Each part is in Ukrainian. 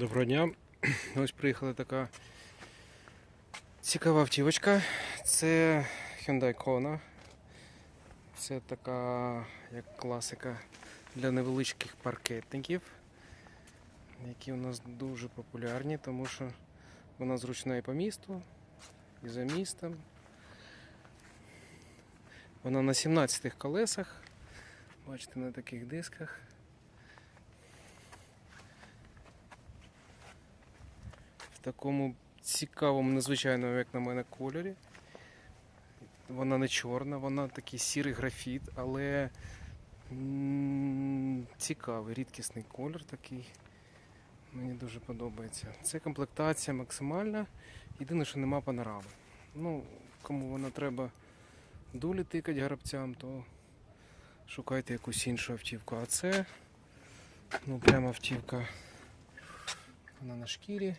Доброго дня. Ось приїхала така цікава автівочка. Це Hyundai Kona. Це така як класика для невеличких паркетників, які у нас дуже популярні, тому що вона зручна і по місту, і за містом. Вона на 17 колесах. Бачите, на таких дисках. Такому цікавому, незвичайному, як на мене, кольорі. Вона не чорна, вона такий сірий графіт, але цікавий, рідкісний колір такий. Мені дуже подобається. Це комплектація максимальна. Єдине, що нема панорами. Ну, кому вона треба дулі тикати грабцям, то шукайте якусь іншу автівку. А це ну, прямо автівка. Вона на шкірі.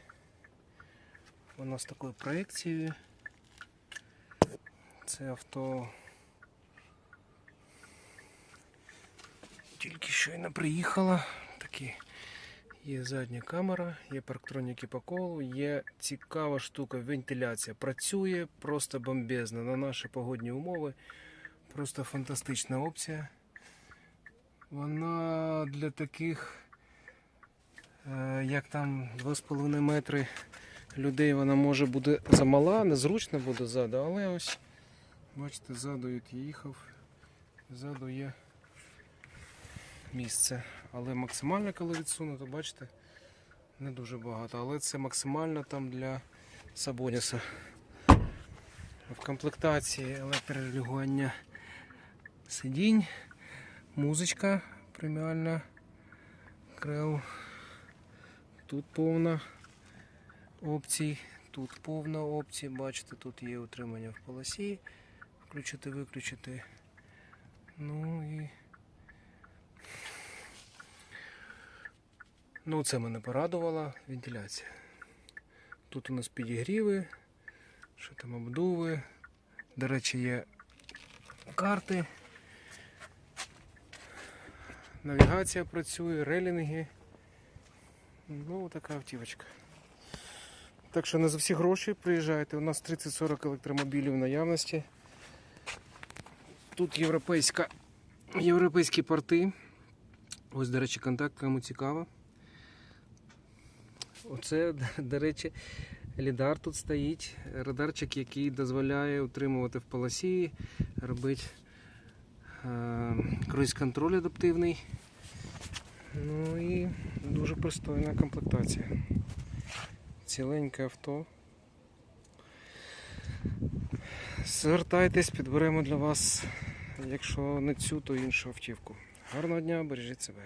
Вона з такою проекцією. Це авто тільки щойно приїхала. Такі є задня камера, є парктроніки по колу, є цікава штука, вентиляція. Працює просто бомбезно на наші погодні умови. Просто фантастична опція. Вона для таких, е, як там 2,5 метри людей вона може буде замала, незручно буде ззаду, але ось, бачите, ззаду я їхав, ззаду є місце. Але максимально, коли відсунуто, бачите, не дуже багато. Але це максимально там для Сабоніса. В комплектації електрорегулювання сидінь, музичка преміальна, крел. Тут повна опцій. Тут повна опція, бачите, тут є утримання в полосі, включити, виключити. Ну і. Ну, це мене порадувала вентиляція. Тут у нас підігріви, що там обдуви. До речі, є карти. Навігація працює, релінги. Ну, така автівочка. Так що не за всі гроші приїжджайте. У нас 30-40 електромобілів в наявності. Тут європейська, європейські порти. Ось, до речі, контакт, кому цікаво. Оце, до речі, лідар тут стоїть. Радарчик, який дозволяє утримувати в полосі, робити е, круїз-контроль адаптивний. Ну і дуже пристойна комплектація ціленьке авто. Звертайтесь, підберемо для вас, якщо не цю, то іншу автівку. Гарного дня, бережіть себе.